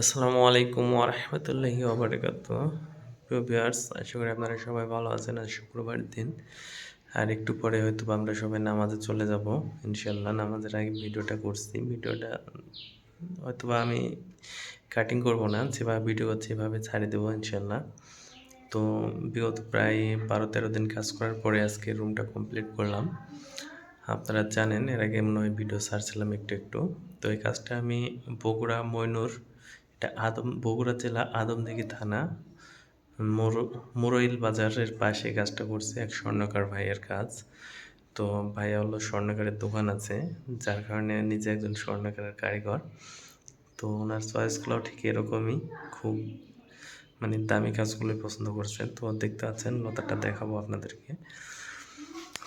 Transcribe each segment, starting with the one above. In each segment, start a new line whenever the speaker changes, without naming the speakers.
আসসালামু আলাইকুম ওরহমতুল্লাহি ওবরাকাত প্রিয় ভিউয়ার্স, আশা করি আপনারা সবাই ভালো আছেন আজ শুক্রবার দিন। আর একটু পরে হয়তো আমরা সবাই নামাজে চলে যাব ইনশাল্লাহ নামাজের আগে ভিডিওটা করছি। ভিডিওটা হয়তোবা আমি কাটিং করব না, যেভাবে ভিডিও করছি এভাবে ছাড়ে দেবো ইনশাল্লাহ তো বিগত প্রায় বারো তেরো দিন কাজ করার পরে আজকে রুমটা কমপ্লিট করলাম। আপনারা জানেন, এর আগে মনে হয় ভিডিও ছাড়ছিলাম একটু একটু তো এই কাজটা আমি বগুড়া, ময়নুর এটা আদম, বগুড়া জেলা আদমদিঘি থানা, মোর, মোরইল বাজারের পাশে কাজটা করছে এক স্বর্ণকার ভাইয়ের কাজ। তো ভাইয়া হলো স্বর্ণকারের দোকান আছে, যার কারণে নিজে একজন স্বর্ণকারের কারিগর। তো ওনার চয়েসগুলো ঠিক এরকমই, খুব মানে দামি কাজগুলোই পছন্দ করছে। তো দেখতে পাচ্ছেন লতাটা দেখাবো আপনাদেরকে।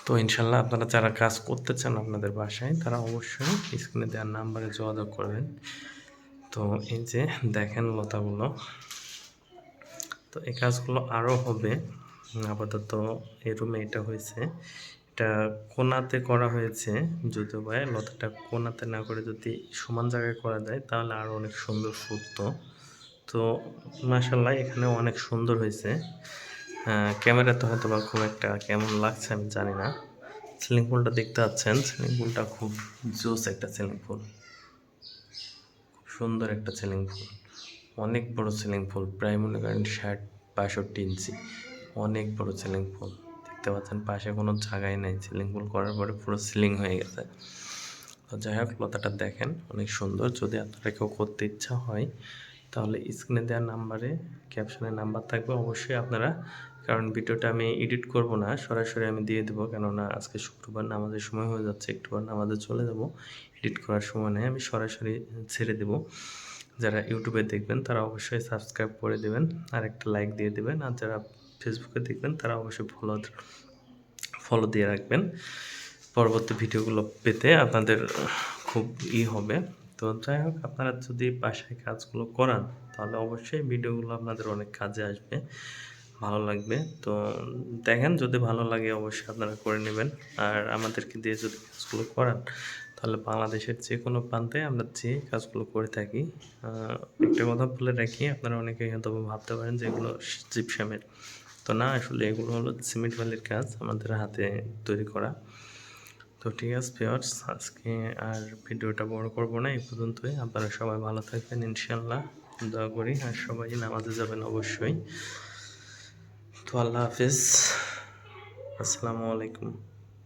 তো ইনশাল্লাহ আপনারা যারা কাজ করতে চান আপনাদের বাসায়, তারা অবশ্যই স্ক্রিনে দেওয়ার নাম্বারে যোগাযোগ করবেন। তো এই যে দেখেন লতাগুলো। তো এই কাজগুলো আরও হবে। আপাতত এই রুমে এটা হয়েছে। এটা কোনাতে করা হয়েছে, যদিও ভাই লতাটা কোনাতে না করে যদি সমান জায়গায় করা যায়, তাহলে আরও অনেক সুন্দর ফুটতো। তো মাসাল্লাহ এখানে অনেক সুন্দর হয়েছে। ক্যামেরাতে হয়তো বা খুব একটা কেমন লাগছে আমি জানি না। সিলিং পুলটা দেখতে পাচ্ছেন? সিলিং পুলটা খুব জোস একটা সিলিং ফুল সুন্দর একটা সিলিং ফুল। অনেক বড় সিলিং ফুল, প্রায় মনে করেন ষাট বাষট্টি ইঞ্চি। অনেক বড় সিলিং ফুল। দেখতে পাচ্ছেন, পাশে কোনো জায়গায় নেই। সিলিং ফুল করার পরে পুরো সিলিং হয়ে গেছে। তো যাই হোক, লতাটা দেখেন, অনেক সুন্দর। যদি আপনারা কেউ করতে ইচ্ছা হয় তাহলে স্ক্রিনে দেওয়া নাম্বারে ক্যাপশনের নাম্বার থাকবে অবশ্যই আপনারা, কারণ ভিডিওটা আমি এডিট করব না, সরাসরি আমি দিয়ে দেবো, কেননা আজকে শুক্রবার নামাজের সময় হয়ে যাচ্ছে, একটু পর নামাজে চলে যাব এডিট করার সময় নেই, আমি সরাসরি ছেড়ে দেব। যারা ইউটিউবে দেখবেন, তারা অবশ্যই সাবস্ক্রাইব করে দেবেন আর একটা লাইক দিয়ে দেবেন, আর যারা ফেসবুকে দেখবেন, তারা অবশ্যই ফলো ফলো দিয়ে রাখবেন। পরবর্তী ভিডিওগুলো পেতে আপনাদের খুব ই হবে। তো যাই হোক, আপনারা যদি বাসায় কাজগুলো করান, তাহলে অবশ্যই ভিডিওগুলো আপনাদের অনেক কাজে আসবে, ভালো লাগবে। তো দেখেন, যদি ভালো লাগে অবশ্যই আপনারা করে নেবেন। আর আমাদেরকে দিয়ে যদি কাজগুলো করান, তাহলে বাংলাদেশের যে কোনো প্রান্তে আমরা যে কাজগুলো করে থাকি একটা কথা বলে রাখি, আপনারা অনেকে হয়তো ভাবতে পারেন যে এগুলো জিপসামের। তো না, আসলে এগুলো হলো সিমেন্ট বালির কাজ আমাদের হাতে তৈরি করা। তো ঠিক আছে পেয়ার্স আজকে আর ভিডিওটা বড় করব না, এই পর্যন্তই। আপনারা সবাই ভালো থাকবেন ইনশাল্লাহ দোয়া করি, আর সবাই নামাজে যাবেন অবশ্যই। তো আল্লাহ হাফিজ। আসসালামু আলাইকুম।